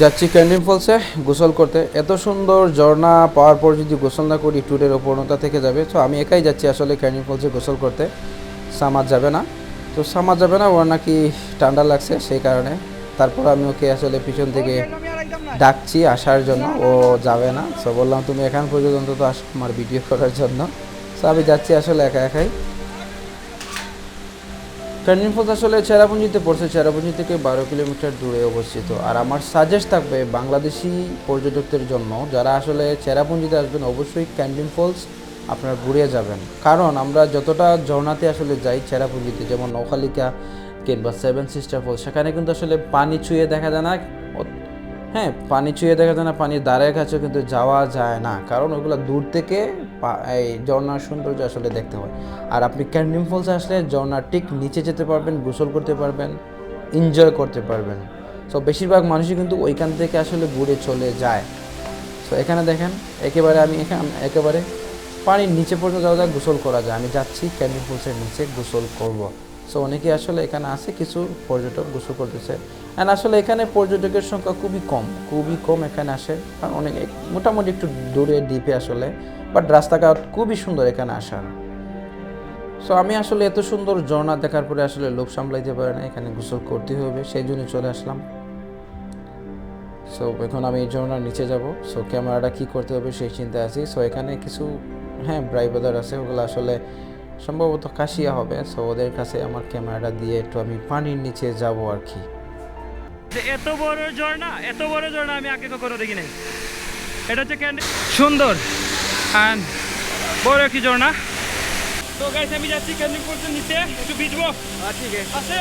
যাচ্ছি ক্যান্ডিন ফলসে, গোসল করতে। এত সুন্দর ঝর্ণা পাওয়ার পর যদি গোসল না করি, ট্যুরের অপূর্ণতা থেকে যাবে। তো আমি একাই যাচ্ছি আসলে ক্যান্ডিন ফলসে গোসল করতে। সামার যাবে না। তো সামার যাবে না, ওর নাকি ঠান্ডা লাগছে সেই কারণে। তারপর আমি ওকে আসলে পিছন থেকে ডাকছি আসার জন্য, ও যাবে না। তো বললাম, তুমি এখান পর্যন্ত তো আসো আমার ভিডিও করার জন্য। তো আমি যাচ্ছি আসলে একা একাই। ক্যান্ডিন ফলস আসলে চেরাপুঞ্জিতে পড়ছে। চেরাপুঞ্জি থেকে বারো কিলোমিটার দূরে অবস্থিত। আর আমার সাজেস্ট থাকবে বাংলাদেশি পর্যটকদের জন্য, যারা আসলে চেরাপুঞ্জিতে আসবেন, অবশ্যই ক্যান্ডিন ফলস আপনারা ঘুরে যাবেন। কারণ আমরা যতটা ঝর্ণাতে আসলে যাই চেরাপুঞ্জিতে, যেমন নৌকালিকা কিংবা সেভেন সিস্টার ফলস সেখানে কিন্তু আসলে পানি ছুঁয়ে দেখা যায় না। হ্যাঁ পানি ছুঁয়ে দেখা যায় না পানির দ্বারের কাছেও কিন্তু যাওয়া যায় না। কারণ ওগুলো দূর থেকে এই ঝর্ণার সৌন্দর্য আসলে দেখতে হয়। আর আপনি ক্যান্ডিম ফলসে আসলে ঝর্ণার ঠিক নিচে যেতে পারবেন, গোসল করতে পারবেন এনজয় করতে পারবেন। সো বেশিরভাগ মানুষই কিন্তু ওইখান থেকে আসলে ঘুরে চলে যায়। সো এখানে দেখেন, একেবারে আমি এখানে, একেবারে পানির নিচে পর্যন্ত যাওয়া যায় গোসল করা যায়, আমি যাচ্ছি ক্যান্ডিম ফলসের নিচে গোসল করব। সো অনেকে আসলে এখানে আছে, কিছু পর্যটক গোসল করতেছে। অ্যান্ড আসলে এখানে পর্যটকের সংখ্যা খুবই কম খুবই কম এখানে আসে। কারণ অনেক, মোটামুটি একটু দূরে, দ্বীপে আসলে। বাট রাস্তাঘাট খুবই সুন্দর এখানে আসার। সো আমি আসলে এত সুন্দর ঝর্ণা দেখার পরে আসলে লোক সামলাইতে পারে না, এখানে গোসল করতে হবে, সেই জন্য চলে আসলাম। সো এখন আমি এই ঝর্ণার নিচে যাব। সো ক্যামেরাটা কী করতে হবে সেই চিন্তায় আছি। সো এখানে কিছু হ্যাঁ ব্রাইবাদার আছে, ওগুলো আসলে সম্ভবত কাশিয়া হবে সো ওদের কাছে আমার ক্যামেরাটা দিয়ে একটু আমি পানির নিচে যাব আর কি। যে এত বড় ঝর্ণা এত বড় ঝর্ণা আমি আগে কখনো দেখি নাই এটা হচ্ছে ক্যান্ডি সুন্দর অ্যান্ড বড় একটি ঝর্ণা। তো গাইস আমি যাচ্ছি ক্যান্ডিং পর্যন্ত নিচে একটু ভিজবো। ঠিক আছে।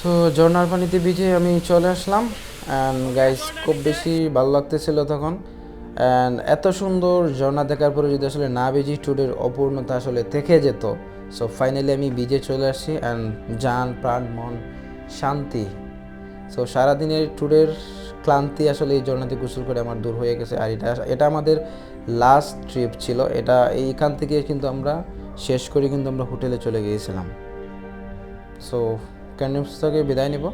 সো ঝর্নার পানিতে ভিজে আমি চলে আসলাম। অ্যান্ড গাইস খুব বেশি ভালো লাগতেছিল তখন। অ্যান্ড এত সুন্দর ঝর্ণা দেখার পরে যদি আসলে না ভিজি ট্যুরের অপূর্ণতা আসলে থেকে যেত। সো ফাইনালি আমি ভিজে চলে আসছি। অ্যান্ড যান প্রাণ, মন, শান্তি। সো সারাদিনের ট্যুরের ক্লান্তি আসলে এই ঝর্ণাতে গোসল করে আমার দূর হয়ে গেছে। আর এটা এটা আমাদের লাস্ট ট্রিপ ছিল। এটা এইখান থেকে কিন্তু আমরা শেষ করে কিন্তু আমরা হোটেলে চলে গিয়েছিলাম। সো ক্যান্ডিমস থেকে বিদায় নিব?